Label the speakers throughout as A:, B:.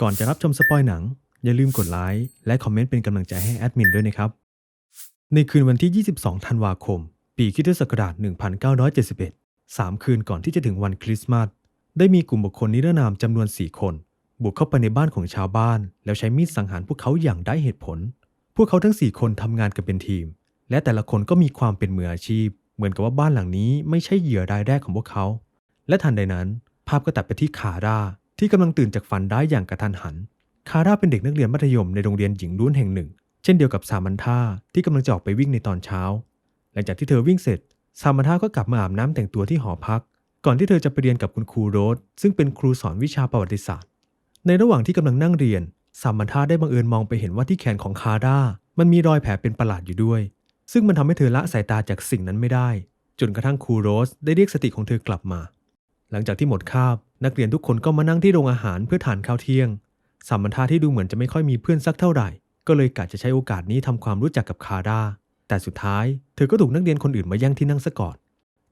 A: ก่อนจะรับชมสปอยหนัง อย่าลืมกดไลค์และคอมเมนต์เป็นกำลังใจให้แอดมินด้วยนะครับ ในคืนวันที่ 22 ธันวาคม ปีคิศักราช 1971สามคืนก่อนที่จะถึงวันคริสต์มาส ได้มีกลุ่มบุคคลนิรนามจำนวน 4 คน บุกเข้าไปในบ้านของชาวบ้าน แล้วใช้มีดสังหารพวกเขาอย่างได้เหตุผล พวกเขาทั้ง 4 คนทำงานกันเป็นทีม และแต่ละคนก็มีความเป็นมืออาชีพ เหมือนกับว่าบ้านหลังนี้ไม่ใช่เหยื่อรายแรกของพวกเขา และทันใดนั้น ภาพก็ตัดไปที่คาร่า ที่กำลังตื่นจากฝันได้อย่างกระทันหัน คาร่าเป็นเด็กนักเรียนมัธยมในโรงเรียนหญิงล้วนแห่งหนึ่ง เช่นเดียวกับซามันธาที่กำลังจะออกไปวิ่งในตอนเช้า หลังจากที่เธอวิ่งเสร็จ ซามันธาก็กลับมาอาบน้ำแต่งตัวที่หอพัก ก่อนที่เธอจะไปเรียนกับคุณครูโรสซึ่งเป็นครูสอนวิชาประวัติศาสตร์ ในระหว่างที่กำลังนั่งเรียน ซามันธาได้บังเอิญมองไปเห็นว่าที่แขนของคาร่ามันมีรอยแผลเป็นประหลาดอยู่ด้วย ซึ่งมันทำให้เธอละสายตาจากสิ่งนั้นไม่ได้ จนกระทั่งครูโรสได้เรียกสติของเธอกลับมา หลังจากที่หมดคาบ นักเรียนทุกคนก็มานั่งที่โรงอาหารเพื่อทานข้าวเที่ยง สามันธาที่ดูเหมือนจะไม่ค่อยมีเพื่อนสักเท่าไหร่ ก็เลยกะจะใช้โอกาสนี้ทำความรู้จักกับคาร่า แต่สุดท้ายเธอก็ถูกนักเรียนคนอื่นมาแย่งที่นั่งซะก่อน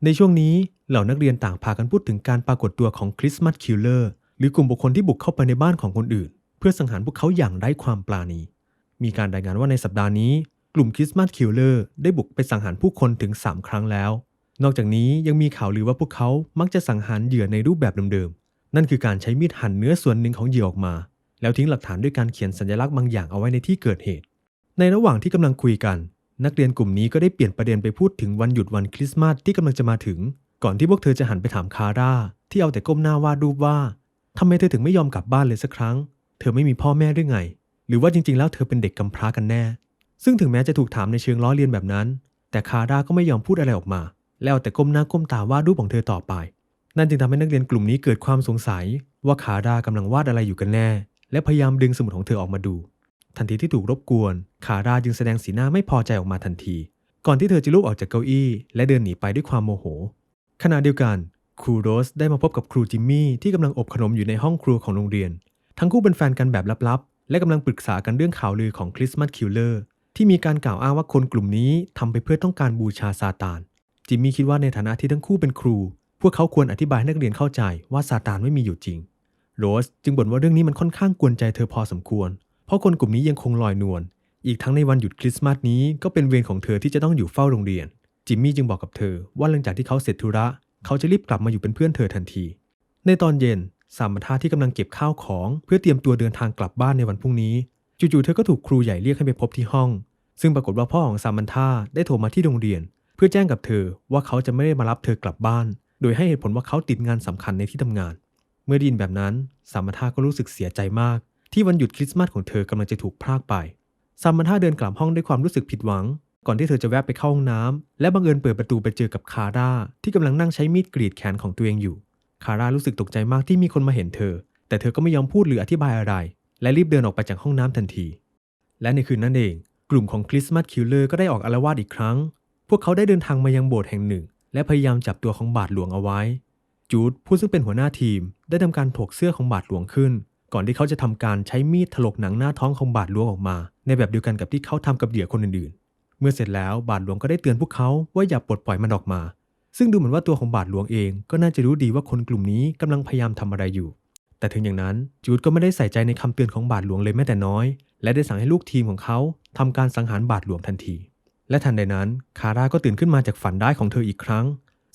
A: ในช่วงนี้เหล่านักเรียนต่างพากันพูดถึงการปรากฏตัวของคริสต์มาสคิลเลอร์หรือกลุ่มบุคคลที่บุกเข้าไปในบ้านของคนอื่น เพื่อสังหารพวกเขาอย่างไร้ความปราณี มีการรายงานว่าในสัปดาห์นี้ กลุ่มคริสต์มาสคิลเลอร์ได้บุกไปสังหารผู้คนถึง 3 ครั้งแล้ว นอกจากนี้ยังมีข่าวลือว่าพวกเขามักจะสังหารเหยื่อในรูปแบบเดิมๆ นั่นคือการใช้มีดหั่นเนื้อส่วนหนึ่งของเหยื่อออกมา แล้วทิ้งหลักฐานด้วยการเขียนสัญลักษณ์บางอย่างเอาไว้ในที่เกิดเหตุ ในระหว่างที่กำลังคุยกัน นักเรียนกลุ่มนี้ก็ได้เปลี่ยนประเด็นไปพูดถึงวันหยุดวันคริสต์มาสที่กำลังจะมาถึง ก่อนที่พวกเธอจะหันไปถามคาร่าที่เอาแต่ก้มหน้าวาดรูปว่าทำไมเธอถึงไม่ยอมกลับบ้านเลยสักครั้ง เธอไม่มีพ่อแม่หรือไง หรือว่าจริงๆ แล้วเธอเป็นเด็กกำพร้ากันแน่ ซึ่งถึงแม้จะถูกถามในเชิงล้อเลียนแบบนั้น แต่คาร่าก็ไม่ยอมพูดอะไรออกมา แล้วแต่ก้มหน้าก้มตาวาดรูปของเธอต่อไป นั่นจึงทำให้นักเรียนกลุ่มนี้เกิดความสงสัย ว่าคารากำลังวาดอะไรอยู่กันแน่ และพยายามดึงสมุดของเธอออกมาดู ทันทีที่ถูกรบกวนคาราจึงแสดงสีหน้าไม่พอใจออกมาทันที ก่อนที่เธอจะลุกออกจากเก้าอี้ และเดินหนีไปด้วยความโมโห ขณะเดียวกันครูโรสได้มาพบกับครูจิมมี่ที่กำลังอบขนมอยู่ในห้องครัวของโรงเรียน ทั้งคู่เป็นแฟนกันแบบลับๆ และกำลังปรึกษากันเรื่องข่าวลือของคริสต์มาสคิลเลอร์ที่มีการกล่าวอ้างว่าคนกลุ่มนี้ทำไปเพื่อต้องการบูชาซาตาน จิมมี่คิดว่าในฐานะที่ทั้งคู่เป็นครู พวกเขาควรอธิบายให้นักเรียนเข้าใจว่าซาตานไม่มีอยู่จริง โรสจึงบ่นว่าเรื่องนี้มันค่อนข้างกวนใจเธอพอสมควร เพราะคนกลุ่มนี้ยังคงลอยนวล อีกทั้งในวันหยุดคริสต์มาสนี้ก็เป็นเวรของเธอที่จะต้องอยู่เฝ้าโรงเรียน จิมมี่จึงบอกกับเธอว่าหลังจากที่เขาเสร็จธุระ เขาจะรีบกลับมาอยู่เป็นเพื่อนเธอทันที ในตอนเย็นสามธาที่กำลังเก็บข้าวของเพื่อเตรียมตัวเดินทางกลับบ้านในวันพรุ่งนี้จู่ๆเธอก็ถูกครูใหญ่เรียกให้ไปพบที่ห้อง ซึ่งปรากฏว่าพ่อของซามันธาได้โทรมาที่โรงเรียน พื่อแจ้งกับเธอว่าเขาจะไม่ได้มารับเธอกลับบ้าน โดยให้เหตุผลว่าเขาติดงานสำคัญในที่ทำงาน เมื่อได้ยินแบบนั้นซามันธาก็รู้สึกเสียใจมาก ที่วันหยุดคริสต์มาสของเธอกำลังจะถูกพรากไปซามันธาเดินกลับห้องด้วยความรู้สึกผิดหวัง ก่อนที่เธอจะแวะไปเข้าห้องน้ำและบังเอิญเปิดประตูไปเจอกับคาร่าที่กำลังนั่งใช้มีดกรีดแขนของตัวเองอยู่ คาร่ารู้สึกตกใจมากที่มีคนมาเห็นเธอ แต่เธอก็ไม่ยอมพูดหรืออธิบายอะไร และรีบเดินออกไปจากห้องน้ำทันที และในคืนนั้นเอง กลุ่มของคริสต์มาสคิลเลอร์ก็ได้ออกอาละวาดอีกครั้ง วกเขาได้เดินทางมายังโบสถ์แห่งหนึ่ง และพยายามจับตัวของบาทหลวงเอาไว้ จูดผู้ซึ่งเป็นหัวหน้าทีม ได้ทำการถกเสื้อของบาทหลวงขึ้น ก่อนที่เขาจะทำการใช้มีดถลกหนังหน้าท้องของบาทหลวงออกมา ในแบบเดียวกันกับที่เขาทำกับเหยื่อคนอื่นๆ เมื่อเสร็จแล้วบาทหลวงก็ได้เตือนพวกเขาว่าอย่าปลดปล่อยมันออกมา ซึ่งดูเหมือนว่าตัวของบาทหลวงเอง ก็น่าจะรู้ดีว่าคนกลุ่มนี้กำลังพยายามทำอะไรอยู่ แต่ถึงอย่างนั้นจูดก็ไม่ได้ใส่ใจในคำเตือนของบาทหลวงเลยแม้แต่น้อย และได้สั่งให้ลูกทีมของเขาทำการสังหารบาทหลวงทันที และทันใดนั้นคาร่าก็ตื่นขึ้นมาจากฝันร้ายของเธออีกครั้ง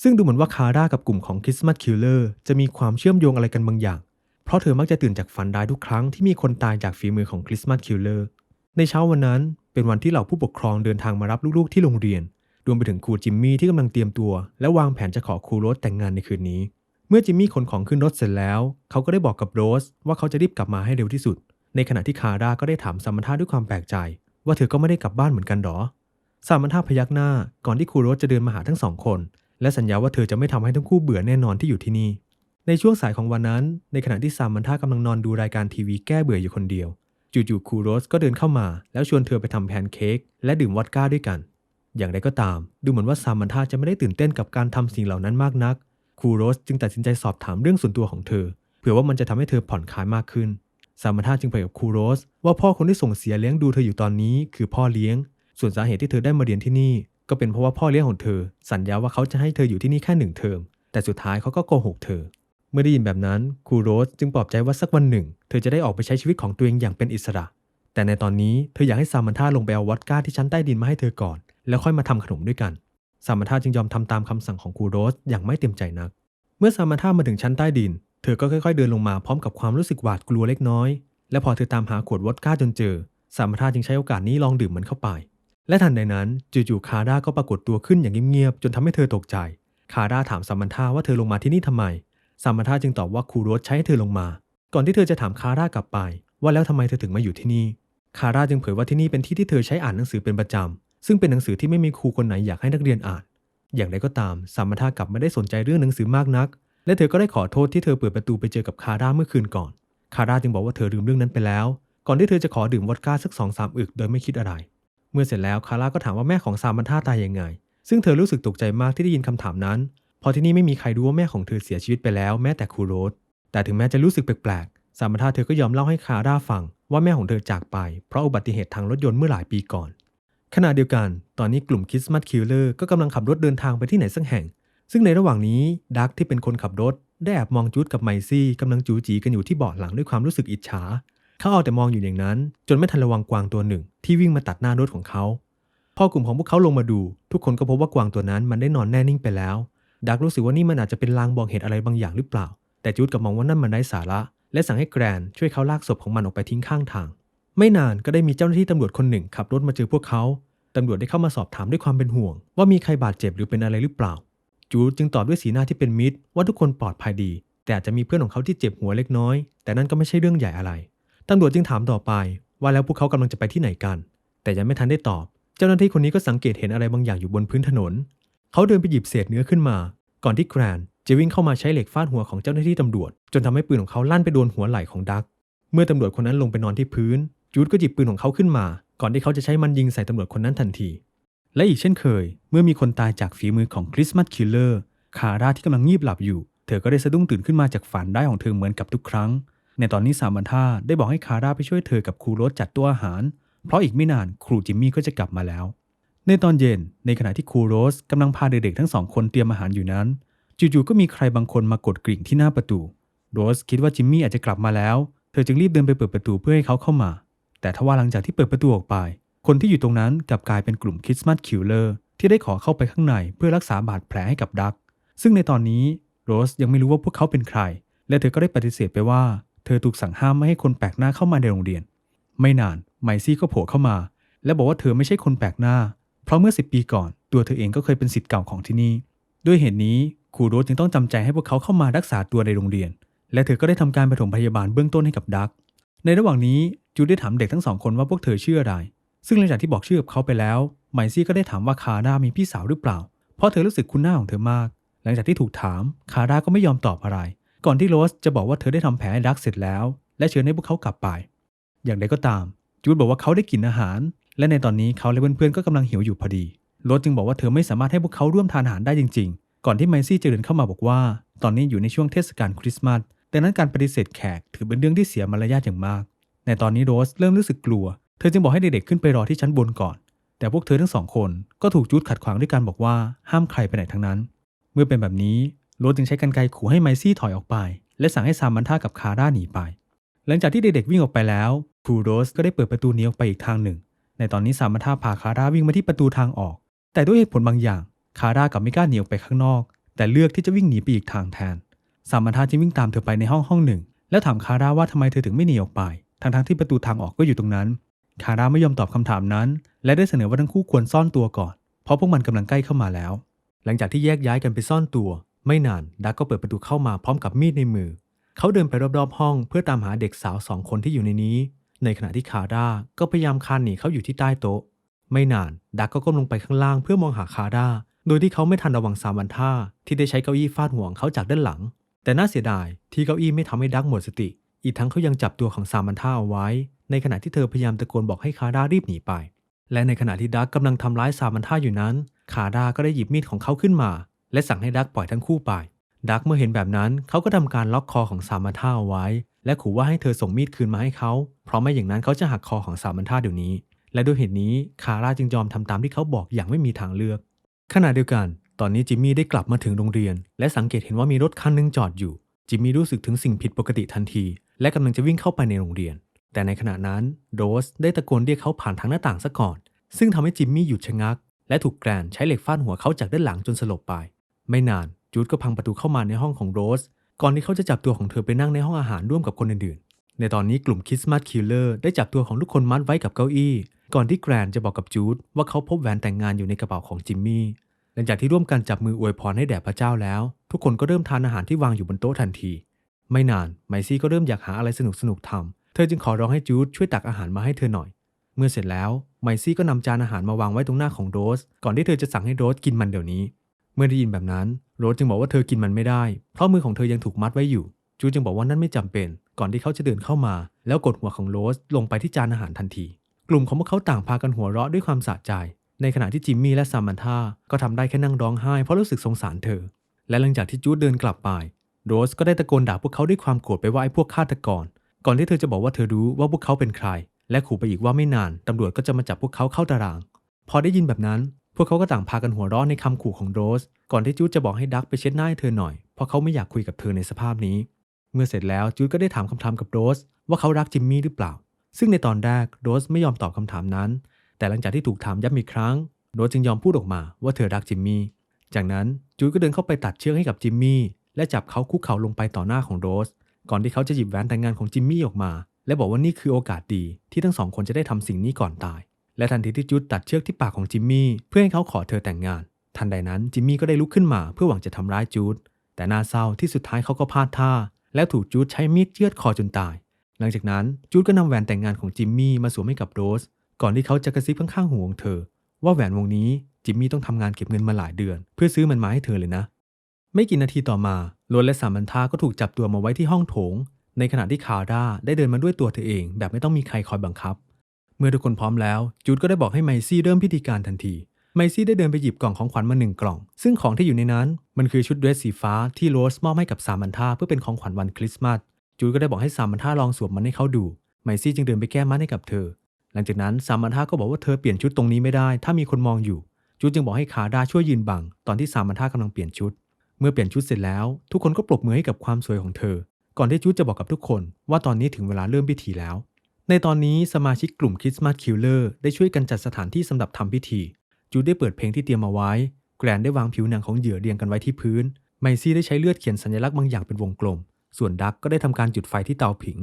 A: ซึ่งดูเหมือนว่าคาร่ากับกลุ่มของคริสต์มาสคิลเลอร์จะมีความเชื่อมโยงอะไรกันบางอย่าง เพราะเธอมักจะตื่นจากฝันร้ายทุกครั้งที่มีคนตายจากฝีมือของคริสต์มาสคิลเลอร์ในเช้าวันนั้นเป็นวันที่เหล่าผู้ปกครองเดินทางมารับลูกๆที่โรงเรียน รวมไปถึงครูจิมมี่ที่กำลังเตรียมตัว และวางแผนจะขอครูโรสแต่งงานในคืนนี้ เมื่อจิมมี่ขนของขึ้นรถเสร็จแล้ว เขาก็ได้บอกกับโรสว่าเขาจะรีบกลับมาให้เร็วที่สุด ในขณะที่คาร่าก็ได้ถามซัมมันธาด้วยความแปลกใจ ว่าเธอก็ไม่ได้กลับบ้านเหมือนกันหรอ ซัมมันธาพยักหน้าก่อนที่ครูโรสจะเดินมาหาทั้งสองคน และสัญญาว่าเธอจะไม่ทำให้ทั้งคู่เบื่อแน่นอนที่อยู่ที่นี่ ในช่วงสายของวันนั้น ในขณะที่ซามมันธากำลังนอนดูรายการทีวีแก้เบื่ออยู่คนเดียว จู่ๆครูโรสก็เดินเข้ามา แล้วชวนเธอไปทำแพนเค้กและดื่มวอดก้าด้วยกัน อย่างไรก็ตาม ดูเหมือนว่าซามันธาจะไม่ได้ตื่นเต้นกับการทำสิ่งเหล่านั้นมากนักครูโรสจึงตัดสินใจสอบถามเรื่องส่วนตัวของเธอเผื่อว่ามันจะทำให้เธอผ่อนคลายมากขึ้นซามันธาจึงเผยกับครูโรส ว่าพ่อคนที่ส่งเสียเลี้ยงดูเธออยู่ตอนนี้ คือพ่อเลี้ยง ส่วนสาเหตุที่เธอได้มาเรียนที่นี่ ก็เป็นเพราะว่าพ่อเลี้ยงของเธอ สัญญาว่าเขาจะให้เธออยู่ที่นี่แค่หนึ่งเทอม แต่สุดท้ายเขาก็โกหกเธอ เมื่อได้ยินแบบนั้นครูโรสจึงปลอบใจว่าสักวันหนึ่ง เธอจะได้ออกไปใช้ชีวิตของตัวเองอย่างเป็นอิสระ แต่ในตอนนี้เธออยากให้ซามันธาลงไปเอาวอดก้าที่ชั้นใต้ดินมาให้เธอก่อน แล้วค่อยมาทำขนมด้วยกัน ซามันธาจึงยอมทำตามคำสั่งของครูโรสอย่างไม่เต็มใจนัก เมื่อซามันธามาถึงชั้นใต้ดิน เธอก็ค่อยๆ เดินลงมาพร้อมกับความรู้สึกหวาดกลัวเล็กน้อย และพอเธอตามหาขวดวอดก้าจนเจอซามันธาจึงใช้โอกาสนี้ลองดื่มมันเข้าไป และทันใดนั้นจู่ๆคาร่าก็ปรากฏตัวขึ้นอย่างเงียบๆจนทำให้เธอตกใจ คาร่าถามซามันธาว่าเธอลงมาที่นี่ทำไมซามันธาจึงตอบว่าครูโรสใช้ให้เธอลงมา ก่อนที่เธอจะถามคาร่ากลับไป ว่าแล้วทำไมเธอถึงมาอยู่ที่นี่ คาร่าจึงเผยว่าที่นี่เป็นที่ที่เธอใช้อ่านหนังสือเป็นประจำซึ่งเป็นหนังสือที่ไม่มีครูคนไหนอยากให้นักเรียนอ่าน อย่างไรก็ตามซามันธากลับไม่ได้สนใจเรื่องหนังสือมากนัก และเธอก็ได้ขอโทษที่เธอเปิดประตูไปเจอกับคาร่าเมื่อคืนก่อน คาร่าจึงบอกว่าเธอลืมเรื่องนั้นไปแล้ว ก่อนที่เธอจะขอดื่มวอดก้าสักสองสามอึกโดยไม่คิดอะไร มื่อเสร็จแล้วคาร่าก็ถามว่าแม่ของซามันธาตายยังไง ซึ่งเธอรู้สึกตกใจมากที่ได้ยินคำถามนั้นเพราะที่นี่ไม่มีใครรู้ว่าแม่ของเธอเสียชีวิตไปแล้วแม้แต่ครูโรสแต่ถึงแม้จะรู้สึกแปลกๆซามันธาเธอก็ยอมเล่าให้คาร่าฟังว่าแม่ของเธอจากไป เพราะอุบัติเหตุทางรถยนต์เมื่อหลายปีก่อน ขณะเดียวกัน ตอนนี้กลุ่มคิสต์มาสคิลเลอร์ก็กำลังขับรถเดินทางไปที่ไหนสักแห่ง ซึ่งในระหว่างนี้ดักที่เป็นคนขับรถ ได้แอบมองจูดกับไมซี่กำลังจูจีกันอยู่ที่เบาะหลังด้วยความรู้สึกอิจฉา เขาเอาแต่มองอยู่อย่างนั้น จนไม่ทันระวังกวางตัวหนึ่ง ที่วิ่งมาตัดหน้ารถของเขา พอกลุ่มของพวกเขาลงมาดู ทุกคนก็พบว่ากวางตัวนั้นมันได้นอนแน่นิ่งไปแล้ว ดักรู้สึกว่านี่มันอาจจะเป็นลางบอกเหตุอะไรบางอย่างหรือเปล่า แต่จูดกับมองว่านั่นมันไร้สาระ และสั่งให้แกรนช่วยเขาลากศพของมันออกไปทิ้งข้างทาง ไม่นานก็ได้มีเจ้าหน้าที่ตำรวจคนหนึ่งขับรถมาเจอพวกเขาตำรวจได้เข้ามาสอบถามด้วยความเป็นห่วง ว่ามีใครบาดเจ็บหรือเป็นอะไรหรือเปล่า จูดจึงตอบด้วยสีหน้าที่เป็นมิตร ว่าทุกคนปลอดภัยดี แต่อาจจะมีเพื่อนของเขาที่เจ็บหัวเล็กน้อย แต่นั่นก็ไม่ใช่เรื่องใหญ่อะไร ตำรวจจึงถามต่อไป ว่าแล้วพวกเขากำลังจะไปที่ไหนกัน แต่ยังไม่ทันได้ตอบ เจ้าหน้าที่คนนี้ก็สังเกตเห็นอะไรบางอย่างอยู่บนพื้นถนน เขาเดินไปหยิบเศษเนื้อขึ้นมา ก่อนที่แกรนจะวิ่งเข้ามาใช้เหล็กฟาดหัวของเจ้าหน้าที่ตำรวจ จนทำให้ปืนของเขาลั่นไปโดนหัวไหล่ของดัก เมื่อตำรวจคนนั้นลงไปนอนที่พื้น จูดก็หยิบปืนของเขาขึ้นมา ก่อนที่เขาจะใช้มันยิงใส่ตำรวจคนนั้นทันที และอีกเช่นเคย เมื่อมีคนตายจากฝีมือของคริสต์มาสคิลเลอร์คาร่าที่กำลังงีบหลับอยู่ เธอก็ได้สะดุ้งตื่นขึ้นมาจากฝันได้ของเธอเหมือนกับทุกครั้ง ในตอนนี้สามันธาได้บอกให้คาร่าไปช่วยเธอกับครูโรสจัดตัวอาหาร เพราะอีกไม่นานครูจิมมี่ก็จะกลับมาแล้ว ในตอนเย็นในขณะที่ครูโรสกำลังพาเด็กๆทั้งสองคนเตรียมอาหารอยู่นั้น จู่ๆก็มีใครบางคนมากดกริ่งที่หน้าประตู โรสคิดว่าจิมมี่อาจจะกลับมาแล้ว เธอจึงรีบเดินไปเปิดประตูเพื่อให้เขาเข้ามา แต่ทว่าหลังจากที่เปิดประตูออกไป คนที่อยู่ตรงนั้นกลับกลายเป็นกลุ่มคริสต์มาสคิลเลอร์ที่ได้ขอเข้าไปข้างในเพื่อรักษาบาดแผลให้กับดัก ซึ่งในตอนนี้โรสยังไม่รู้ว่าพวกเขาเป็นใคร และเธอก็ได้ปฏิเสธไปว่า เธอถูกสั่งห้ามไม่ให้คนแปลกหน้าเข้ามาในโรงเรียน ไม่นานไมซี่ก็โผล่เข้ามา และบอกว่าเธอไม่ใช่คนแปลกหน้า เพราะเมื่อ 10 ปีก่อน ตัวเธอเองก็เคยเป็นศิษย์เก่าของที่นี่ ด้วยเหตุนี้ครูโรสจึงต้องจำใจให้พวกเขาเข้ามารักษาตัวในโรงเรียน และเธอก็ได้ทำการปฐมพยาบาลเบื้องต้นให้กับดัก ในระหว่างนี้จูดได้ถามเด็กทั้งสองคนว่าพวกเธอชื่ออะไร ซึ่งหลังจากที่บอกชื่อกับเขาไปแล้วไมซี่ก็ได้ถามว่าคาร่ามีพี่สาวหรือเปล่า เพราะเธอรู้สึกคุ้นหน้าของเธอมาก หลังจากที่ถูกถามคาร่าก็ไม่ยอมตอบอะไร ก่อนที่โรสจะบอกว่าเธอได้ทำแผลให้ดักเสร็จแล้ว และเชิญให้พวกเขากลับไป อย่างไรก็ตาม จูดบอกว่าเขาได้กินอาหาร และในตอนนี้เขาและเพื่อนๆก็กำลังหิวอยู่พอดี โรสจึงบอกว่าเธอไม่สามารถให้พวกเขาร่วมทานอาหารได้จริง ๆ ก่อนที่ไมซี่จะเดินเข้ามาบอกว่า ตอนนี้อยู่ในช่วงเทศกาลคริสต์มาสดังนั้นการปฏิเสธแขกถือเป็นเรื่องที่เสียมารยาทอย่างมาก ในตอนนี้โรสเริ่มรู้สึกกลัว เธอจึงบอกให้เด็กๆขึ้นไปรอที่ชั้นบนก่อน แต่พวกเธอทั้งสองคนก็ถูกจูดขัดขวางด้วยการบอกว่าห้ามใครไปไหนทั้งนั้น เมื่อเป็นแบบนี้ โรสจึงใช้กรรไกขู่ให้ไมซี่ถอยออกไป และสั่งให้ซามันธากับคาร่าหนีไป หลังจากที่เด็กๆวิ่งออกไปแล้วครูโรสก็ได้เปิดประตูนี้ออกไปอีกทางหนึ่ง ในตอนนี้ซามันธาพาคาร่าวิ่งมาที่ประตูทางออก แต่ด้วยเหตุผลบางอย่างคาร่ากับไม่กล้าหนีออกไปข้างนอก แต่เลือกที่จะวิ่งหนีไปอีกทางแทนซามันธาจึงวิ่งตามเธอไปในห้องห้องหนึ่ง แล้วถามคาร่าว่าทำไมเธอถึงไม่หนีออกไปทั้งๆที่ประตูทางออกก็อยู่ตรงนั้น คาร่าไม่ยอมตอบคำถามนั้น และได้เสนอว่าทั้งคู่ควรซ่อนตัวก่อน เพราะพวกมันกำลังใกล้เข้ามาแล้ว หลังจากที่แยกย้ายกันไปซ่อนตัว ไม่นานดักก็เปิดประตูเข้ามาพร้อมกับมีดในมือ เขาเดินไปรอบๆห้องเพื่อตามหาเด็กสาวสองคนที่อยู่ในนี้ ในขณะที่คาร่าก็พยายามคานหนีเขาอยู่ที่ใต้โต๊ะ ไม่นานดักก็ก้มลงไปข้างล่างเพื่อมองหาคาร่าโดยที่เขาไม่ทันระวังซามันท่าที่ได้ใช้เก้าอี้ฟาดหัวของเขาจากด้านหลัง แต่น่าเสียดายที่เก้าอี้ไม่ทำให้ดักหมดสติ อีกทั้งเขายังจับตัวของซามันท่าเอาไว้ ในขณะที่เธอพยายามตะโกนบอกให้คาร่ารีบหนีไป และในขณะที่ดักกำลังทำร้ายซามันท่าอยู่นั้น คาร่าก็ได้หยิบมีดของเขาขึ้นมา และสั่งให้ดักปล่อยทั้งคู่ไป ดักเมื่อเห็นแบบนั้นเขาก็ทำการล็อกคอของซามันท่าเอาไว้ และขู่ว่าให้เธอส่งมีดคืนมาให้เขา เพราะไม่อย่างนั้นเขาจะหักคอของซามันท่าเดี๋ยวนี้ และด้วยเหตุนี้คาร่าจึงยอมทำตามที่เขาบอกอย่างไม่มีทางเลือก ขณะเดียวกัน ตอนนี้จิมมี่ได้กลับมาถึงโรงเรียน และสังเกตเห็นว่ามีรถคันหนึงจอดอยู่ จิมมี่รู้สึกถึงสิ่งผิดปกติทันที และกำลังจะวิ่งเข้าไปในโรงเรียน แต่ในขณะนั้นโรสได้ตะโกนเรียกเขาผ่านทางหน้าต่างซะก่อน ซึ่งทำให้จิมมี่หยุดชะงัก และถูกแกรนใช้เหล็กฟาดหัวเขาจากด้านหลังจนสลบไป ไม่นานจูดก็พังประตูเข้ามาในห้องของโรส ก่อนที่เขาจะจับตัวของเธอไปนั่งในห้องอาหารร่วมกับคนอื่นๆ ในตอนนี้กลุ่มคิสมาสคิลเลอร์ได้จับตัวของทุกคนมัดไว้กับเก้าอี้ ก่อนที่แกรนจะบอกกับจูดว่าเขาพบแหวนแต่งงานอยู่ในกระเป๋าของจิมมี่ หลังจากที่ร่วมกันจับมืออวยพรให้แด่พระเจ้าแล้ว ทุกคนก็เริ่มทานอาหารที่วางอยู่บนโต๊ะทันที ไม่นานไมซี่ก็เริ่มอยากหาอะไรสนุกสนุกๆทำเธอจึงขอร้องให้จูดช่วยตักอาหารมาให้เธอหน่อย เมื่อเสร็จแล้วไมซี่ก็นำจานอาหารมาวางไว้ตรงหน้าของโรส ก่อนที่เธอจะสั่งให้โรสกินมันเดี๋ยวนี้ เมื่อได้ยินแบบนั้นโรสจึงบอกว่าเธอกินมันไม่ได้ เพราะมือของเธอยังถูกมัดไว้อยู่ จูดจึงบอกว่านั่นไม่จำเป็น ก่อนที่เขาจะเดินเข้ามา แล้วกดหัวของโรสลงไปที่จานอาหารทันที กลุ่มของพวกเขาต่างพากันหัวเราะด้วยความสะใจ ในขณะที่จิมมี่และซามันธาก็ทำได้แค่นั่งร้องไห้เพราะรู้สึกสงสารเธอ และหลังจากที่จูดเดินกลับไป โรสก็ได้ตะโกนด่าพวกเขาด้วยความโกรธไปว่าไอ้พวกฆาตกร ก่อนที่เธอจะบอกว่าเธอรู้ว่าพวกเขาเป็นใคร และขู่ไปอีกว่าไม่นานตำรวจก็จะมาจับพวกเขาเข้าตาราง พอได้ยินแบบนั้น พวกเขาก็ต่างพากันหัวเราะในคำขู่ของโรส ก่อนที่จูดจะบอกให้ดักไปเช็ดหน้าให้เธอหน่อย เพราะเขาไม่อยากคุยกับเธอในสภาพนี้ เมื่อเสร็จแล้วจูดก็ได้ถามคำถามกับโรส ว่าเขารักจิมมี่หรือเปล่า ซึ่งในตอนแรกโรสไม่ยอมตอบคำถามนั้น แต่หลังจากที่ถูกถามย้ำอีกครั้ง โรสจึงยอมพูดออกมาว่าเธอรักจิมมี่ จากนั้นจูดก็เดินเข้าไปตัดเชือกให้กับจิมมี่และจับเขาคุกเข่าลงไปต่อหน้าของโรส ก่อนที่เขาจะหยิบแหวนแต่งงานของจิมมี่ออกมา และบอกว่านี่คือโอกาสดีที่ทั้งสองคนจะได้ทำสิ่งนี้ก่อนตาย และทันทีที่จูดตัดเชือกที่ปากของจิมมี่เพื่อให้เขาขอเธอแต่งงาน ทันใดนั้นจิมมี่ก็ได้ลุกขึ้นมาเพื่อหวังจะทำร้ายจูดแต่น่าเศร้าที่สุดท้ายเขาก็พลาดท่า แล้วถูกจูดใช้มีดเชือดคอจนตาย หลังจากนั้นจูดก็นำแหวนแต่งงานของจิมมี่มาสวมให้กับโรสก่อนที่เขาจะกระซิบข้างๆหูของเธอ ว่าแหวนวงนี้จิมมี่ต้องทำงานเก็บเงินมาหลายเดือน เพื่อซื้อมันมาให้เธอเลยนะ ไม่กี่นาทีต่อมาโรนและสามันธาก็ถูกจับตัวมาไว้ที่ห้องโถง ในขณะที่คาร่าได้เดินมาด้วยตัวเธอเอง แบบไม่ต้องมีใครคอยบังคับ เมื่อทุกคนพร้อมแล้ว จูดก็ได้บอกให้ไมซี่เริ่มพิธีการทันที ไมซี่ได้เดินไปหยิบกล่องของขวัญมาหนึ่งกล่อง ซึ่งของที่อยู่ในนั้น มันคือชุดเดรสสีฟ้าที่โรสมอบให้กับซามันธาเพื่อเป็นของขวัญวันคริสต์มาส จูดก็ได้บอกให้ซามันธาลองสวมมันให้เขาดู ไมซี่จึงเดินไปแก้มัดให้กับเธอ หลังจากนั้นซามันธาก็บอกว่าเธอเปลี่ยนชุดตรงนี้ไม่ได้ ถ้ามีคนมองอยู่ จูดจึงบอกให้คาร่าช่วยยืนบัง ตอนที่ซามันธากำลังเปลี่ยนชุด เมื่อเปลี่ยนชุดเสร็จแล้ว ทุกคนก็ปรบมือให้กับความสวยของเธอ ก่อนที่จูดจะบอกกับทุกคน ว่าตอนนี้ถึงเวลาเริ่มพิธีแล้ว ในตอนนี้สมาชิกกลุ่มคริสต์มาสคิลเลอร์ได้ช่วยกันจัดสถานที่สำหรับทำพิธี จูดได้เปิดเพลงที่เตรียมมาไว้ แกรนได้วางผิวหนังของเหยื่อเรียงกันไว้ที่พื้น ไมซี่ได้ใช้เลือดเขียนสัญลักษณ์บางอย่างเป็นวงกลม ส่วนดักก็ได้ทำการจุดไฟที่เตาผิง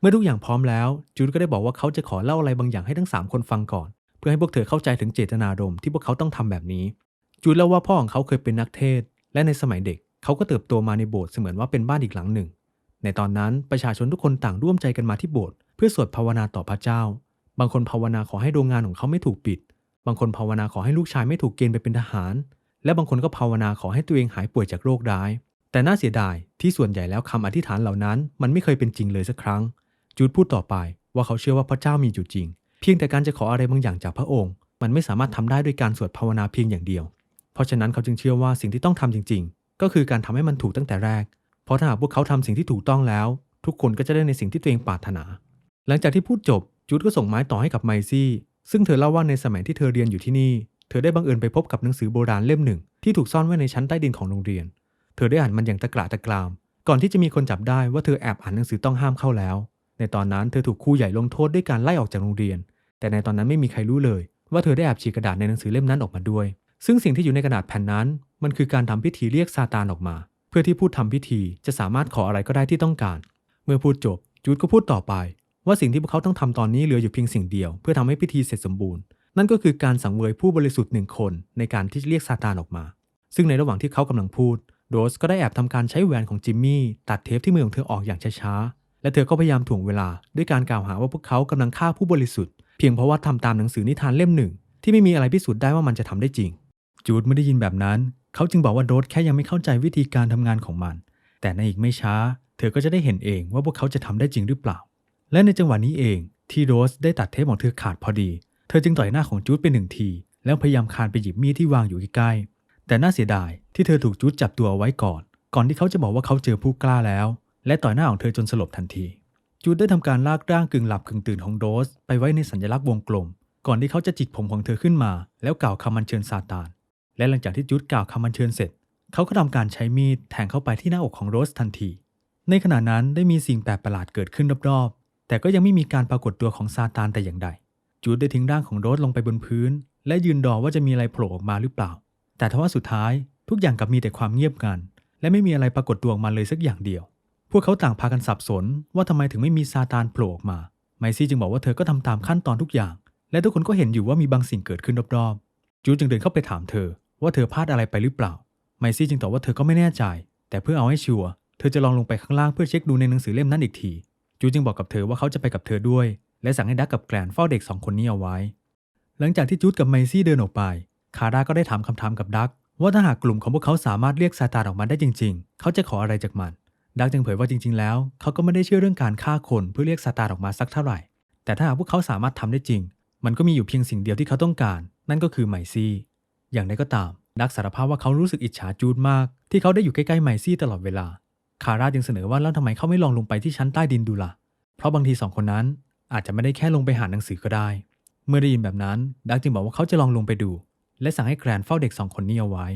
A: เมื่อทุกอย่างพร้อมแล้ว จูดก็ได้บอกว่าเขาจะขอเล่าอะไรบางอย่างให้ทั้งสามคนฟังก่อน เพื่อให้พวกเธอเข้าใจถึงเจตนารมณ์ที่พวกเขาต้องทำแบบนี้ จูดเล่าว่าพ่อของเขาเคยเป็นนักเทศ และในสมัยเด็กเขาก็เติบโตมาในโบสถ์เสมือนว่าเป็นบ้านอีกหลังหนึ่ง ในตอนนั้นประชาชนทุกคนต่างร่วมใจกันมาที่โบสถ์ เพื่อสวดภาวนาต่อพระเจ้า บางคนภาวนาขอให้โรงงานของเขาไม่ถูกปิด บางคนภาวนาขอให้ลูกชายไม่ถูกเกณฑ์ไปเป็นทหาร และบางคนก็ภาวนาขอให้ตัวเองหายป่วยจากโรคร้าย แต่น่าเสียดายที่ส่วนใหญ่แล้วคำอธิษฐานเหล่านั้นมันไม่เคยเป็นจริงเลยสักครั้ง จูดพูดต่อไปว่าเขาเชื่อว่าพระเจ้ามีอยู่จริง เพียงแต่การจะขออะไรบางอย่างจากพระองค์ มันไม่สามารถทำได้ด้วยการสวดภาวนาเพียงอย่างเดียว เพราะฉะนั้นเขาจึงเชื่อว่าสิ่งที่ต้องทำจริง ๆ ก็คือการทำให้มันถูกตั้งแต่แรก เพราะถ้าหากพวกเขาทำสิ่งที่ถูกต้องแล้ว ทุกคนก็จะได้ในสิ่งที่ตัวเองปรารถนา หลังจากที่พูดจบจูดก็ส่งไม้ต่อให้กับไมซี่ซึ่งเธอเล่าว่าในสมัยที่เธอเรียนอยู่ที่นี่ เธอได้บังเอิญไปพบกับหนังสือโบราณเล่มหนึ่ง ที่ถูกซ่อนไว้ในชั้นใต้ดินของโรงเรียน เธอได้อ่านมันอย่างตะกระตะกราม ก่อนที่จะมีคนจับได้ว่าเธอแอบอ่านหนังสือต้องห้ามเข้าแล้ว ในตอนนั้นเธอถูกครูใหญ่ลงโทษด้วยการไล่ออกจากโรงเรียน แต่ในตอนนั้นไม่มีใครรู้เลย ว่าเธอได้แอบฉีกกระดาษในหนังสือเล่มนั้นออกมาด้วย ซึ่งสิ่งที่อยู่ในกระดาษแผ่นนั้น มันคือการทำพิธีเรียกซาตานออกมา เพื่อที่ผู้ทำพิธีจะสามารถขออะไรก็ได้ที่ต้องการ เมื่อพูดจบจูดก็พูดต่อไป ว่าสิ่งที่พวกเขาต้องทำตอนนี้เหลืออยู่เพียงสิ่งเดียว เพื่อทำให้พิธีเสร็จสมบูรณ์ นั่นก็คือการสังเวยผู้บริสุทธิ์หนึ่งคนในการที่จะเรียกซาตานออกมา ซึ่งในระหว่างที่เขากำลังพูดโรสก็ได้แอบทำการใช้แหวนของจิมมี่ตัดเทปที่มือของเธอออกอย่างช้าๆและเธอก็พยายามถ่วงเวลาด้วยการกล่าวหาว่าพวกเขากำลังฆ่าผู้บริสุทธิ์เพียงเพราะว่าทำตามหนังสือนิทานเล่มหนึ่ง ที่ไม่มีอะไรพิสูจน์ได้ว่ามันจะทำได้จริง จูดไม่ได้ยินแบบนั้น เขาจึงบอกว่าโรสแค่ยังไม่เข้าใจวิธีการทำงานของมัน แต่ในอีกไม่ช้า เธอก็จะได้เห็นเองว่าพวกเขาจะทำได้จริงหรือเปล่า และในจังหวะนี้เองที่โรสได้ตัดเทปของเธอขาดพอดี เธอจึงต่อยหน้าของจูดไปหนึ่งที แล้วพยายามคานไปหยิบมีดที่วางอยู่ใกล้ๆ แต่น่าเสียดายที่เธอถูกจูดจับตัวเอาไว้ก่อน ก่อนที่เขาจะบอกว่าเขาเจอผู้กล้าแล้ว และต่อยหน้าของเธอจนสลบทันที จูดได้ทำการลากร่างกึ่งหลับกึ่งตื่นของโรสไปไว้ในสัญลักษณ์วงกลม ก่อนที่เขาจะจิกผมของเธอขึ้นมา แล้วกล่าวคำมันเชิญซาตาน และหลังจากที่จูดกล่าวคำมันเชิญเสร็จ เขาก็ทำการใช้มีดแทงเข้าไปที่หน้าอกของโรสทันที ในขณะนั้นได้มีสิ่งแปลกประหลาดเกิดขึ้นรอบ แต่ก็ยังไม่มีการปรากฏตัวของซาตานแต่อย่างใด จูดได้ทิ้งร่างของโรสลงไปบนพื้น และยืนรอว่าจะมีอะไรโผล่ออกมาหรือเปล่า แต่ทว่าสุดท้ายทุกอย่างกลับมีแต่ความเงียบกัน และไม่มีอะไรปรากฏตัวออกมาเลยสักอย่างเดียว พวกเขาต่างพากันสับสนว่าทำไมถึงไม่มีซาตานโผล่ออกมา ไมซี่จึงบอกว่าเธอก็ทำตามขั้นตอนทุกอย่าง และทุกคนก็เห็นอยู่ว่ามีบางสิ่งเกิดขึ้นรอบๆ จูดจึงเดินเข้าไปถามเธอ ว่าเธอพลาดอะไรไปหรือเปล่า ไมซี่จึงตอบว่าเธอก็ไม่แน่ใจ แต่เพื่อเอาให้ชัวร์ เธอจะลองลงไปข้างล่างเพื่อเช็คดูในหนังสือเล่มนั้นอีกที จูดจึงบอกกับเธอว่าเขาจะไปกับเธอด้วย และสั่งให้ดักกับแกรนเฝ้าเด็กสองคนนี้เอาไว้ หลังจากที่จูดกับไมซี่เดินออกไป คาร่าก็ได้ถามคำถามกับดัก ว่าถ้าหากกลุ่มของพวกเขาสามารถเรียกซาตานออกมาได้จริง ๆ เขาจะขออะไรจากมัน ดักจึงเผยว่าจริง ๆ แล้ว เขาก็ไม่ได้เชื่อเรื่องการฆ่าคนเพื่อเรียกซาตานออกมาสักเท่าไหร่ แต่ถ้าหากพวกเขาสามารถทำได้จริง มันก็มีอยู่เพียงสิ่งเดียวที่เขาต้องการ นั่นก็คือไมซี่ อย่างไรก็ตาม ดักสารภาพว่าเขารู้สึกอิจฉาจูดมาก ที่เขาได้อยู่ใกล้ๆไมซี่ตลอดเวลา คาร่าจึงเสนอว่าแล้วทำไมเขาไม่ลองลงไปที่ชั้นใต้ดินดูล่ะ เพราะบางทีสองคนนั้นอาจจะไม่ได้แค่ลงไปหาหนังสือก็ได้ เมื่อได้ยินแบบนั้นดักจึงบอกว่าเขาจะลองลงไปดู และสั่งให้แกรนเฝ้าเด็กสองคนนี้เอาไว้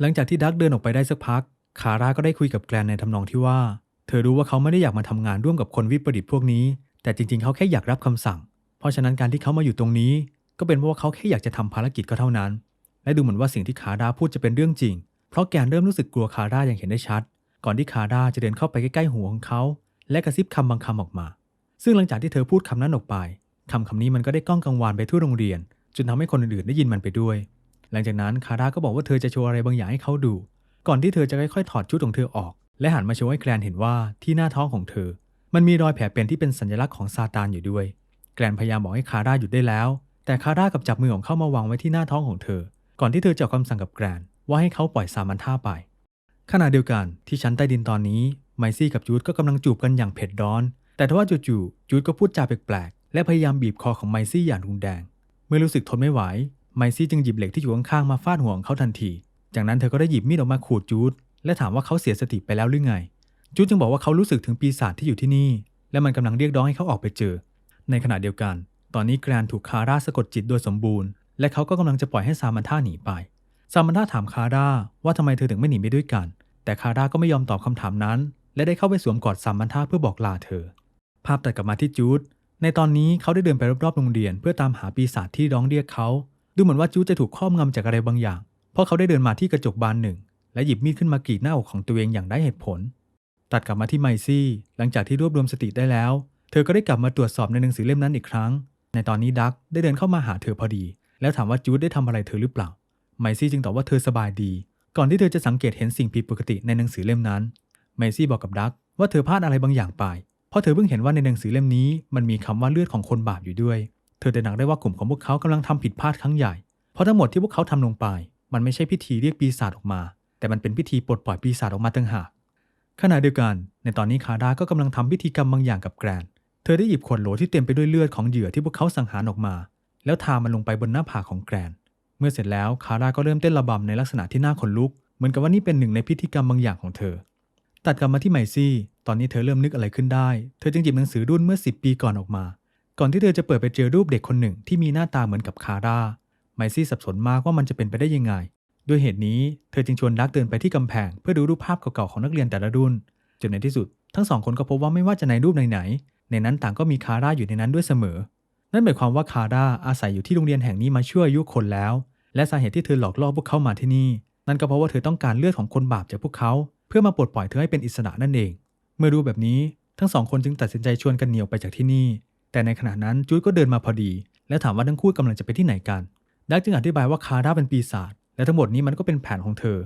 A: หลังจากที่ดักเดินออกไปได้สักพัก คาร่าก็ได้คุยกับแกรนในทำนองที่ว่า เธอรู้ว่าเขาไม่ได้อยากมาทำงานร่วมกับคนวิปริตพวกนี้ แต่จริงๆ เขาแค่อยากรับคำสั่ง เพราะฉะนั้นการที่เขามาอยู่ตรงนี้ ก็เป็นเพราะว่าเขาแค่อยากจะทำภารกิจก็เท่านั้น และดูเหมือนว่าสิ่งที่คาร่าพูดจะเป็นเรื่องจริง เพราะแกนเริ่มรู้สึกกลัวคาร่าอย่างเห็นได้ชัด ก่อนที่คาร่าจะเดินเข้าไปใกล้ๆหัวของเขา และกระซิบคำบางคำออกมา ซึ่งหลังจากที่เธอพูดคำนั้นออกไปคำคำนี้มันก็ได้ก้องกังวานไปทั่วโรงเรียน จนทำให้คนอื่นๆได้ยินมันไปด้วย หลังจากนั้นคาร่าก็บอกว่าเธอจะโชว์อะไรบางอย่างให้เขาดู ก่อนที่เธอจะค่อยๆถอดชุดของเธอออก และหันมาโชว์ให้แกรนเห็นว่าที่หน้าท้องของเธอ มันมีรอยแผลเป็นที่เป็นสัญลักษณ์ของซาตานอยู่ด้วย แกรนพยายามบอกให้คาร่าหยุดได้แล้ว แต่คาร่ากับจับมือของเขามาวางไว้ที่หน้าท้องของเธอ ก่อนที่เธอจะออกคำสั่งกับแกรนว่าให้เขาปล่อยซามันท่าไป ขณะเดียวกันที่ชั้นใต้ดินตอนนี้ไมซี่กับจูดก็กำลังจูบกันอย่างเผ็ดร้อน แต่ทว่าจู่ๆจูดก็พูดจาแปลกๆและพยายามบีบคอของไมซี่อย่างรุนแรง เมื่อรู้สึกทนไม่ไหวไมซี่จึงหยิบเหล็กที่อยู่ข้างๆมาฟาดหัวของเขาทันที จากนั้นเธอก็ได้หยิบมีดออกมาขูดจูดและถามว่าเขาเสียสติไปแล้วหรือไง จูดจึงบอกว่าเขารู้สึกถึงปีศาจที่อยู่ที่นี่ และมันกำลังเรียกร้องให้เขาออกไปเจอ ในขณะเดียวกัน ตอนนี้แกรนถูกคาร่าสะกดจิตโดยสมบูรณ์ และเขาก็กำลังจะปล่อยให้ซามันท่าหนีไป ซามันท่าถามคาร่าว่าทำไมเธอถึงไม่หนีไปด้วยกัน แต่คาร่าก็ไม่ยอมตอบคำถามนั้น และได้เข้าไปสวมกอดซามันท่าเพื่อบอกลาเธอ ภาพตัดกลับมาที่จูดในตอนนี้เขาได้เดินไปรอบๆโรงเรียน เพื่อตามหาปีศาจที่ร้องเรียกเขา ดูเหมือนว่าจูดจะถูกครอบงำจากอะไรบางอย่าง เพราะเขาได้เดินมาที่กระจกบานหนึ่ง และหยิบมีดขึ้นมากรีดหน้าอกของตัวเองอย่างได้เหตุผล ตัดกลับมาที่ไมซี่ หลังจากที่รวบรวมสติได้แล้ว เธอก็ได้กลับมาตรวจสอบในหนังสือเล่มนั้นอีกครั้ง ในตอนนี้ดักได้เดินเข้ามาหาเธอพอดี แล้วถามว่าจูดได้ทำอะไรเธอหรือเปล่า ไมซี่จึงตอบว่าเธอสบายดี ก่อนที่เธอจะสังเกตเห็นสิ่งผิดปกติในหนังสือเล่มนั้นไมซี่บอกกับดักว่าเธอพลาดอะไรบางอย่างไป เพราะเธอเพิ่งเห็นว่าในหนังสือเล่มนี้มันมีคำว่าเลือดของคนบาปอยู่ด้วย เธอตระหนักได้ว่ากลุ่มของพวกเขากำลังทำผิดพลาดครั้งใหญ่ เพราะทั้งหมดที่พวกเขาทำลงไป มันไม่ใช่พิธีเรียกปีศาจออกมา แต่มันเป็นพิธีปลดปล่อยปีศาจออกมาต่างหาก ขณะเดียวกัน ในตอนนี้คาร่าก็กำลังทำพิธีกรรมบางอย่างกับแกรน เธอได้หยิบขวดโหลที่เต็มไปด้วยเลือดของเหยื่อที่พวกเขาสังหารออกมา แล้วทามันลงไปบนหน้าผากของแกรน มื่อเสร็จแล้วคาร่าก็เริ่มเต้นระบำในลักษณะที่น่าขนลุก เหมือนกับว่านี่เป็นหนึ่งในพิธีกรรมบางอย่างของเธอ ตัดกลับมาที่ไมซี่ ตอนนี้เธอเริ่มนึกอะไรขึ้นได้ เธอจึงหยิบหนังสือรุ่นเมื่อ 10 ปีก่อนออกมา ก่อนที่เธอจะเปิดไปเจอรูปเด็กคนหนึ่งที่มีหน้าตาเหมือนกับคาร่า ไมซี่สับสนมากว่ามันจะเป็นไปได้ยังไง ด้วยเหตุนี้เธอจึงชวนดักเดินไปที่กำแพง เพื่อดูรูปภาพเก่าๆของนักเรียนแต่ละรุ่น จนในที่สุด ทั้งสองคนก็พบว่าไม่ว่าจะในรูปไหนๆในนั้นต่างก็มีคาร่าอยู่ในนั้นด้วยเสมอ นั่นหมายความว่าคาร่าอาศัยอยู่ที่โรงเรียนแห่งนี้มาชั่วอายุคนแล้ว และสาเหตุที่เธอหลอกล่อพวกเขามาที่นี่ นั่นก็เพราะว่าเธอต้องการเลือดของคนบาปจากพวกเขา เพื่อมาปลดปล่อยเธอให้เป็นอิสระนั่นเอง เมื่อรู้แบบนี้ทั้งสองคนจึงตัดสินใจชวนกันเหนียวไปจากที่นี่ แต่ในขณะนั้นจูดก็เดินมาพอดี และถามว่าทั้งคู่กำลังจะไปที่ไหนกันดักจึงอธิบายว่าคาร่าเป็นปีศาจและทั้งหมดนี้มันก็เป็นแผนของเธอ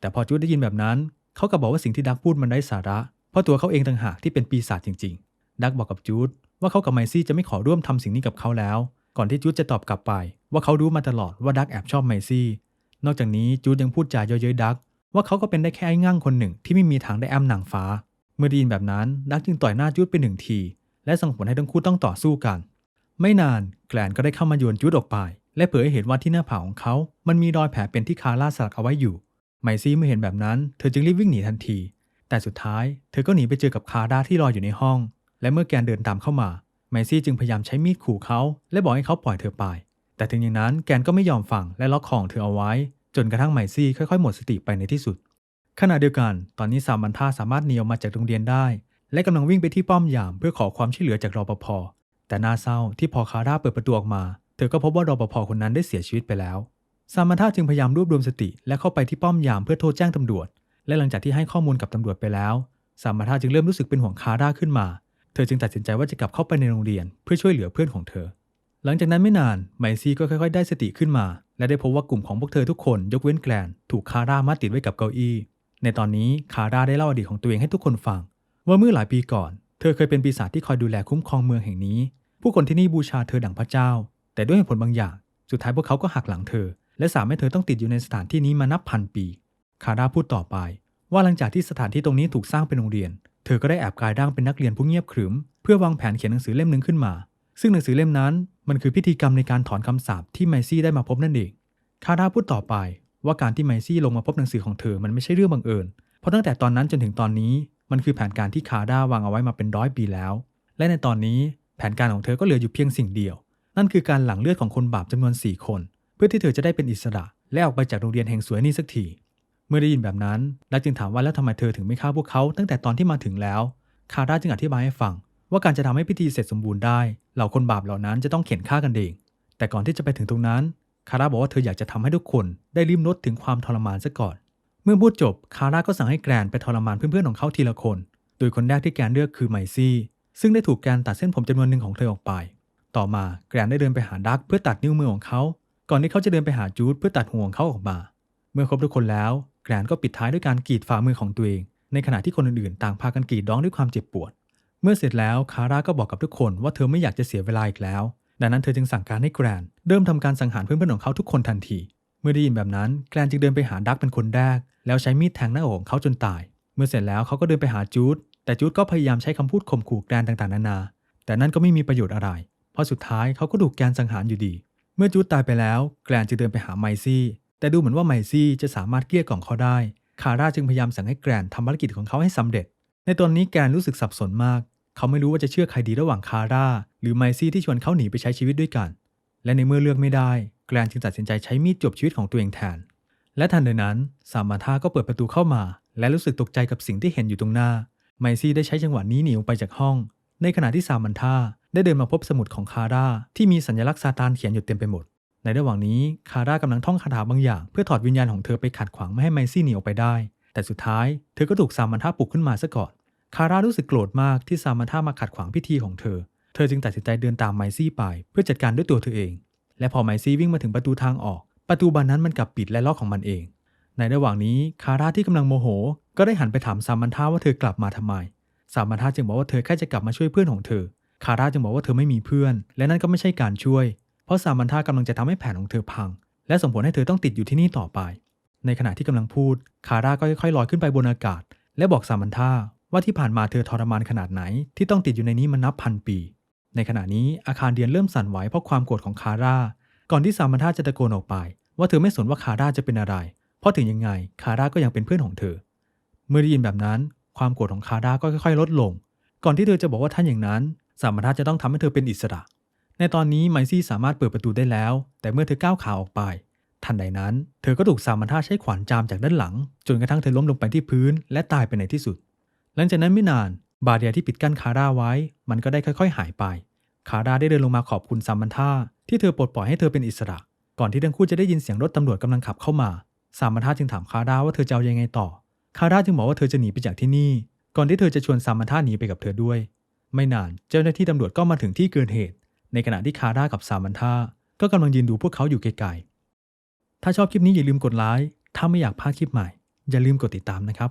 A: แต่พอจูดได้ยินแบบนั้น เขาก็บอกว่าสิ่งที่ดักพูดมันไร้สาระ เพราะตัวเขาเองต่างหากที่เป็นปีศาจจริง ๆ ดักบอกกับจูดว่าเขากับไมซี่จะไม่ขอร่วมทำสิ่งนี้กับเขาแล้ว ก่อนที่จูดจะตอบกลับไป ว่าเขารู้มาตลอดว่าดักแอบชอบไมซี่ นอกจากนี้จูดยังพูดจาเย้ยๆดักว่าเขาก็เป็นได้แค่ไอ้ง่างคนหนึ่งที่ไม่มีทางได้แอมหนางฟ้า เมื่อได้ยินแบบนั้นดักจึงต่อยหน้าจูดไปหนึ่งที และส่งผลให้ทั้งคู่ต้องต่อสู้กัน ไม่นานแกลนก็ได้เข้ามาโยนจูดออกไป และเผยให้เห็นว่าที่หน้าผากของเขา มันมีรอยแผลเป็นที่คาร่าสลักเอาไว้อยู่ ไมซี่เมื่อเห็นแบบนั้น เธอจึงรีบวิ่งหนีทันที แต่สุดท้ายเธอก็หนีไปเจอกับคาร่าที่รอยอยู่ในห้อง และเมื่อแกนเดินตามเข้ามาไมซี่จึงพยายามใช้มีดขู่เขาและบอกให้เขาปล่อยเธอไป แต่ถึงอย่างนั้นแกนก็ไม่ยอมฟังและล็อกของเธอเอาไว้ จนกระทั่งไมซี่ค่อยๆ หมดสติไปในที่สุด ขณะเดียวกัน ตอนนี้ซามันธาสามารถหนีออกมาจากโรงเรียนได้ และกำลังวิ่งไปที่ป้อมยามเพื่อขอความช่วยเหลือจากรปภแต่น่าเศร้าที่พอคาร่าเปิดประตูออกมา เธอก็พบว่ารปภคนนั้นได้เสียชีวิตไปแล้วซามันธาจึงพยายามรวบรวมสติ และเข้าไปที่ป้อมยามเพื่อโทรแจ้งตำรวจ และหลังจากที่ให้ข้อมูลกับตำรวจไปแล้วซามันธาจึงเริ่มรู้สึกเป็นห่วงคาร่าขึ้นมา เธอจึงตัดสินใจว่าจะกลับเข้าไปในโรงเรียน เพื่อช่วยเหลือเพื่อนของเธอ หลังจากนั้นไม่นานไมซี่ก็ค่อยๆ ได้สติขึ้นมา และได้พบว่ากลุ่มของพวกเธอทุกคนยกเว้นแกลนถูกคาร่ามัดติดไว้กับเก้าอี้ ในตอนนี้คาร่าได้เล่าอดีตของตัวเองให้ทุกคนฟัง ว่าเมื่อหลายปีก่อน เธอเคยเป็นปีศาจที่คอยดูแลคุ้มครองเมืองแห่งนี้ ผู้คนที่นี่บูชาเธอดั่งพระเจ้า แต่ด้วยเหตุผลบางอย่าง สุดท้ายพวกเขาก็หักหลังเธอ และสามให้เธอต้องติดอยู่ในสถานที่นี้มานับพันปี คาร่าพูดต่อไป ว่าหลังจากที่สถานที่ตรงนี้ถูกสร้างเป็นโรงเรียน เธอก็ได้แอบกลายร่างเป็นนักเรียนผู้เงียบขรึม เพื่อวางแผนเขียนหนังสือเล่มหนึ่งขึ้นมา ซึ่งหนังสือเล่มนั้น มันคือพิธีกรรมในการถอนคำสาปที่ไมซี่ได้มาพบนั่นเองคาร่าพูดต่อไปว่าการที่ไมซี่ลงมาพบหนังสือของเธอมันไม่ใช่เรื่องบังเอิญ เพราะตั้งแต่ตอนนั้นจนถึงตอนนี้มันคือแผนการที่คาร่าวางเอาไว้มาเป็นร้อยปีแล้ว และในตอนนี้แผนการของเธอก็เหลืออยู่เพียงสิ่งเดียว นั่นคือการหลั่งเลือดของคนบาปจำนวน 4 คน เพื่อที่เธอจะได้เป็นอิสระและออกไปจากโรงเรียนแห่งสวยนี้สักที เมื่อได้ยินแบบนั้นดักจึงถามว่าแล้วทำไมเธอถึงไม่ฆ่าพวกเขาตั้งแต่ตอนที่มาถึงแล้ว คาร่าจึงอธิบายให้ฟัง ว่าการจะทำให้พิธีเสร็จสมบูรณ์ได้ เหล่าคนบาปเหล่านั้นจะต้องเข็นฆ่ากันเอง แต่ก่อนที่จะไปถึงตรงนั้น คาร่าบอกว่าเธออยากจะทำให้ทุกคนได้ริมรสถึงความทรมานซะก่อน เมื่อพูดจบ คาร่าก็สั่งให้แกรนไปทรมานเพื่อนๆของเขาทีละคน โดยคนแรกที่แกรนเลือกคือไมซี่ ซึ่งได้ถูกแกรนตัดเส้นผมจำนวนหนึ่งของเธอออกไป ต่อมาแกรนได้เดินไปหาดักเพื่อตัดนิ้วมือของเขา ก่อนที่เขาจะเดินไปหาจูดเพื่อตัดหัวของเขาออกมา เมื่อครบทุกคนแล้ว แกรนก็ปิดท้ายด้วยการกรีดฝ่ามือของตัวเอง ในขณะที่คนอื่นๆ ต่างพากันกรีดร้องด้วยความเจ็บปวด เมื่อเสร็จแล้วคาร่าก็บอกกับทุกคนว่าเธอไม่อยากจะเสียเวลาอีกแล้ว ดังนั้นเธอจึงสั่งการให้แกรนเริ่มทำการสังหารเพื่อนๆของเขาทุกคนทันที เมื่อได้ยินแบบนั้นแกรนจึงเดินไปหาดักเป็นคนแรก แล้วใช้มีดแทงหน้าอกของเขาจนตาย เมื่อเสร็จแล้วเขาก็เดินไปหาจูดแต่จูดก็พยายามใช้คำพูดข่มขู่แกรนต่างๆนานา แต่นั่นก็ไม่มีประโยชน์อะไร เพราะสุดท้ายเขาก็ถูกแกรนสังหารอยู่ดี เมื่อจูดตายไปแล้วแกรนจึงเดินไปหาไมซี่แต่ดูเหมือนว่าไมซี่จะสามารถเกลี้ยกล่อมเขาได้ คาร่าจึงพยายามสั่งให้แกรนทำภารกิจของเขาให้สำเร็จ ในตอนนี้แกรนรู้สึกสับสนมาก เขาไม่รู้ว่าจะเชื่อใครดีระหว่างคาร่า หรือไมซี่ที่ชวนเขาหนีไปใช้ชีวิตด้วยกัน และในเมื่อเลือกไม่ได้ แกรนจึงตัดสินใจใช้มีดจบชีวิตของตัวเองแทน และทันใดนั้นสามาธาก็เปิดประตูเข้ามา และรู้สึกตกใจกับสิ่งที่เห็นอยู่ตรงหน้า ไมซี่ได้ใช้จังหวะนี้หนีออกไปจากห้อง ในขณะที่สามันธาได้เดินมาพบสมุดของคาร่าที่มีสัญลักษณ์ซาตานเขียนอยู่เต็มไปหมด ในระหว่างนี้คาร่ากำลังท่องคาถาบางอย่าง เพื่อถอดวิญญาณของเธอไปขัดขวางไม่ให้ไมซี่หนีออกไปได้ แต่สุดท้ายเธอก็ถูกซามันธาปลุกขึ้นมาซะก่อน คาร่ารู้สึกโกรธมากที่ซามันธามาขัดขวางพิธีของเธอ เธอจึงตัดสินใจเดินตามไมซี่ไป เพื่อจัดการด้วยตัวเธอเอง และพอไมซี่วิ่งมาถึงประตูทางออก ประตูบานนั้นมันกลับปิดและล็อกของมันเอง ในระหว่างนี้คาร่าที่กำลังโมโห ก็ได้หันไปถามซามันธาว่าเธอกลับมาทำไม ซามันธาจึงบอกว่าเธอแค่จะกลับมาช่วยเพื่อนของเธอ คาร่าจึงบอกว่าเธอไม่มีเพื่อน และนั่นก็ไม่ใช่การช่วย เพราะซามันธากำลังจะทำให้แผนของเธอพัง และส่งผลให้เธอต้องติดอยู่ที่นี่ต่อไป ในขณะที่กำลังพูด คาร่าก็ค่อยๆลอยขึ้นไปบนอากาศและบอกซามันธา ว่าที่ผ่านมาเธอทรมานขนาดไหน ที่ต้องติดอยู่ในนี้มันนับพันปี ในขณะนี้อาคารเรียนเริ่มสั่นไหวเพราะความโกรธของคาร่า ก่อนที่ซามันธาจะตะโกนออกไป ว่าเธอไม่สนว่าคาร่าจะเป็นอะไร เพราะถึงยังไงคาร่าก็ยังเป็นเพื่อนของเธอ เมื่อได้ยินแบบนั้น ความโกรธของคาร่าก็ค่อยๆ ลดลง ก่อนที่เธอจะบอกว่าท่านอย่างนั้นสามันธาจะต้องทำให้เธอเป็นอิสระ ในตอนนี้ไมซี่สามารถเปิดประตูได้แล้ว แต่เมื่อเธอก้าวขาออกไปทันใดนั้น เธอก็ถูกสามันธาใช้ขวานจามจากด้านหลัง จนกระทั่งเธอล้มลงไปที่พื้นและตายไปในที่สุด ลังจากนั้นไม่นาน บาเรียที่ปิดกั้นคาร่าไว้ มันก็ได้ค่อยๆ หายไป คาร่าได้เดินลงมาขอบคุณซามันธาที่เธอปลดปล่อยให้เธอเป็นอิสระ ก่อนที่ทั้งคู่จะได้ยินเสียงรถตำรวจกำลังขับเข้ามาซามันธาจึงถามคาร่าว่าเธอจะเอายังไงต่อ คาร่าจึงบอกว่าเธอจะหนีไปจากที่นี่ ก่อนที่เธอจะชวนซามันธาหนีไปกับเธอด้วย ไม่นานเจ้าหน้าที่ตำรวจก็มาถึงที่เกิดเหตุ ในขณะที่คาร่ากับซามันธาก็กำลังยืนดูพวกเขาอยู่ไกลๆถ้าชอบคลิปนี้อย่าลืมกดไลค์ถ้าไม่อยากพลาดคลิปใหม่ อย่าลืมกดติดตามนะครับ